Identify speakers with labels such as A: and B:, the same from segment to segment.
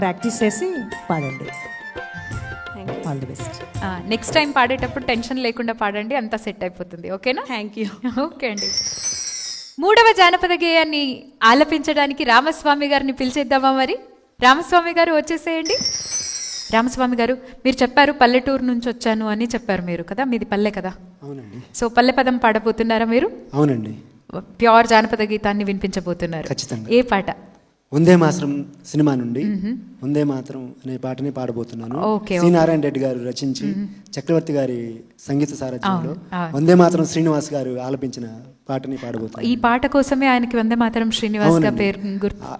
A: Practice చేసి పాడండి. All the best
B: next time పాడేటప్పుడు టెన్షన్ లేకుండా పాడండి అంతా సెట్ అయిపోతుంది ఓకేనా?
C: థ్యాంక్ యూ
B: ఓకే అండి. మూడవ జానపద గేయాన్ని ఆలపించడానికి రామస్వామి గారిని పిలిచేద్దామా మరి? రామస్వామి గారు వచ్చేసేయండి. రామస్వామి గారు మీరు చెప్పారు పల్లెటూరు నుంచి వచ్చాను అని చెప్పారు మీరు కదా మీది పల్లె కదా?
D: అవునండి.
B: సో పల్లె పదం పాడబోతున్నారా మీరు?
D: అవునండి.
B: ప్యూర్ జానపద గీతాన్ని వినిపించబోతున్నారు.
D: ఖచ్చితంగా.
B: ఏ పాట?
D: వందే మాత్రం సినిమా నుండి వందే మాత్రం అనే పాటని పాడబోతున్నాను. సి నారాయణ రెడ్డి గారు రచించి చక్రవర్తి గారి సంగీత సారథ్యంలో. వందే మాత్రం శ్రీనివాస్ గారు ఆలపించిన పాటని పాడబోతున్నాను.
B: ఈ పాట కోసమే ఆయనకి వందే మాతరం శ్రీనివాస్. పేరు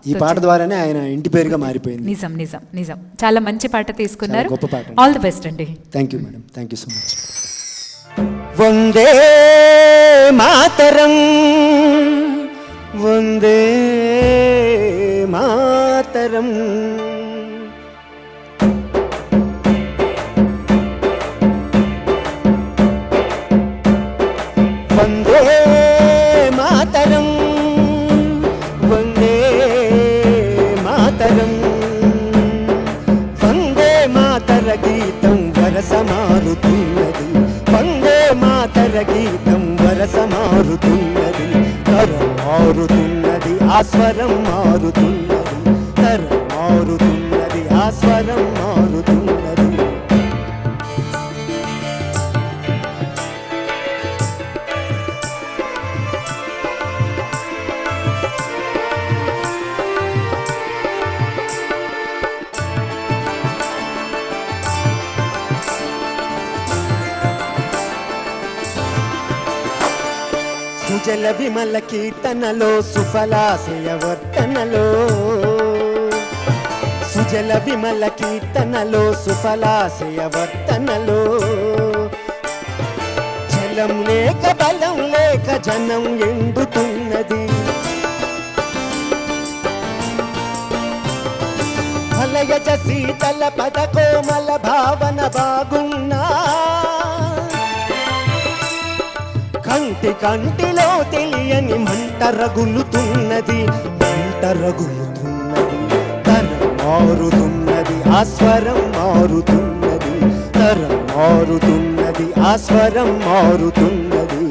D: ఈ పాట ద్వారానే ఆయన ఇంటి పేరుగా మారిపోయింది.
B: నిజం నిజం నిజం. చాలా మంచి పాట తీసుకున్నారు.
D: గొప్ప పాట.
B: ఆల్ ది బెస్ట్ అండి.
D: Thank you madam thank you so much Vande Mataram Vande Mataram Vande Mataram Vande Mataram. వందే మాతర గీతం వరస మారుతున్నది వందే మాతర గీతం వరస మారుతున్నది తరం మారుతున్నది ఆ స్వరం మారుతున్నది. తరం మారుతున్నది ఆ స్వరం మారుతున్నది. సుజల విమల కీర్తనలో సుఫలాశయ వర్తనలో సుజల విమల కీర్తనలో సుఫలాశయ వర్తనలో. జలం లేక బలం లేక జనం ఎండుతున్నది. ఫలయజ శీతల పద కోమల భావన బాగున్నా. కంటి కంటిలో తెలియని మంట రగులుతున్నది. మంట రగులుతున్నది మారుతున్నది ఆ స్వరం మారుతున్నది తరం మారుతున్నది ఆ స్వరం మారుతున్నది.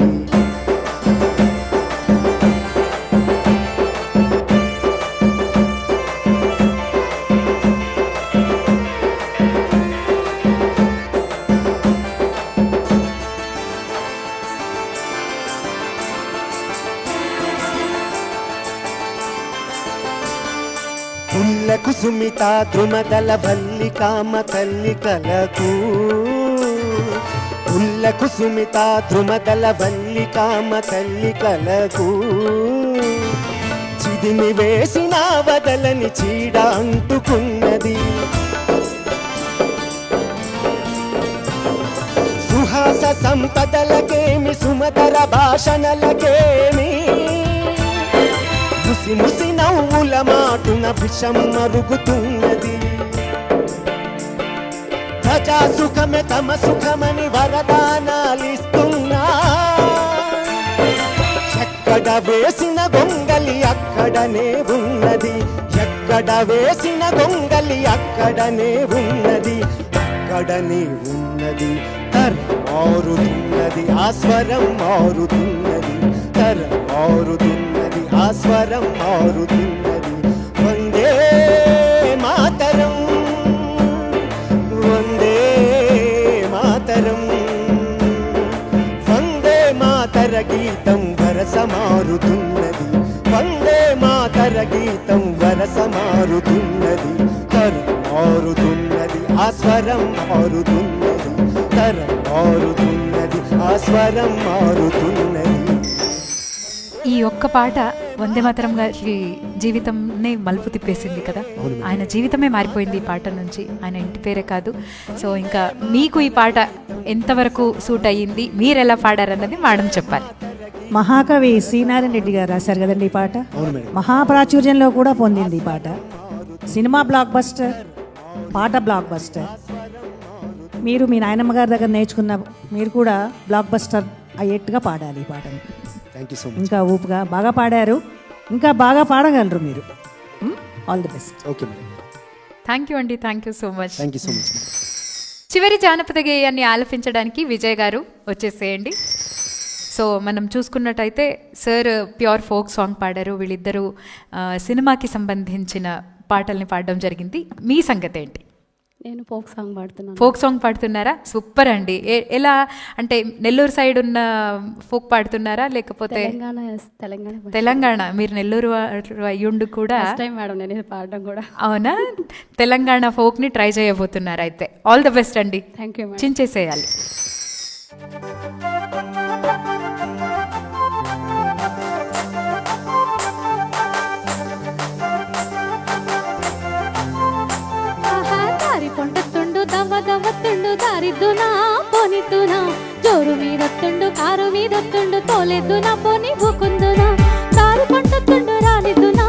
D: పుల్ల కుసుమిత ద్రుమదల వల్లికామ తల్లికలకు పుల్ల కుసుమిత ద్రుమదల వల్లికామ తల్లికలకు చిదిమి వేసిన వదలని చీడ అంటుకున్నది. సుహాస సంపదలకేమి సుమతర భాషణలకేమి? ముసి ముసి మాటున విషం మరుగుతున్నది ప్రజా సుఖమే తమ సుఖమని వరదానాలిస్తున్నా. ఎక్కడ వేసిన గొంగలి అక్కడనే ఉన్నది. ఎక్కడ వేసిన గొంగలి అక్కడనే ఉన్నది. అక్కడనే ఉన్నది. తర్ మారుతున్నది. ఆ స్వరం మారుతున్నది. తర్ మారుతున్నది. ఆ స్వరం మారుతున్నది. మారుతున్నది తర మారుతున్నది ఆ స్వరం మారుతున్నది తర మారుతున్నది ఆ స్వరం మారుతున్నది.
B: ఈ ఒక్క పాట వందే మాతరం గారి జీవితంనే మలుపు తిప్పేసింది కదా? ఆయన జీవితమే మారిపోయింది ఈ పాట నుంచి. ఆయన ఇంటి పేరే కాదు. సో ఇంకా మీకు ఈ పాట ఎంతవరకు సూట్ అయ్యింది? మీరు ఎలా పాడారన్నది మేడం చెప్పాలి.
A: మహాకవి శ్రీనారాయణ రెడ్డి గారు రాశారు కదండి ఈ పాట? మహాప్రాచుర్యంలో కూడా పొందింది ఈ పాట. సినిమా బ్లాక్ బస్టర్ పాట బ్లాక్ బస్టర్ మీరు మీ నాయనమ్మ గారి దగ్గర నేర్చుకున్న మీరు కూడా బ్లాక్ బస్టర్ అయ్యేట్టుగా పాడాలి ఈ పాటని.
D: థ్యాంక్ యూ సో మచ్
A: ఇంకా ఊపుగా బాగా పాడారు. ఇంకా బాగా పాడగలరు మీరు. All the best
D: okay
B: thank you అండి thank you so much
D: thank you so much
B: చివరి జానపద గేయాన్ని ఆలపించడానికి విజయ్ గారు వచ్చేసేయండి. సో మనం చూసుకున్నట్టయితే సార్ ప్యూర్ ఫోక్ సాంగ్ పాడారు. వీళ్ళిద్దరూ సినిమాకి సంబంధించిన పాటల్ని పాడడం జరిగింది. మీ సంగతి ఏంటి?
C: నేను ఫోక్ సాంగ్ పాడుతున్నాను.
B: ఫోక్ సాంగ్ పాడుతున్నారా? సూపర్ అండి. ఎలా అంటే నెల్లూరు సైడ్ ఉన్న ఫోక్ పాడుతున్నారా? లేకపోతే
C: తెలంగాణ తెలంగాణ
B: మీరు నెల్లూరు అయ్యుండు కూడా
C: మేడం నేను పాడడం కూడా.
B: అవునా? తెలంగాణ ఫోక్ని ట్రై చేయబోతున్నారు అయితే ఆల్ ద బెస్ట్ అండి
C: థ్యాంక్ యూ
B: చించేసేయాలి.
C: పొంటుతుండు దవ్వ దవ్వతుండు దారిద్దునా? పోనిద్దునా? జోరు మీదొత్తుండు కారు మీదొత్తుండు తోలెద్దునా? పోని భూకుందునా దారి పొంటుతుండు రానిద్దునా?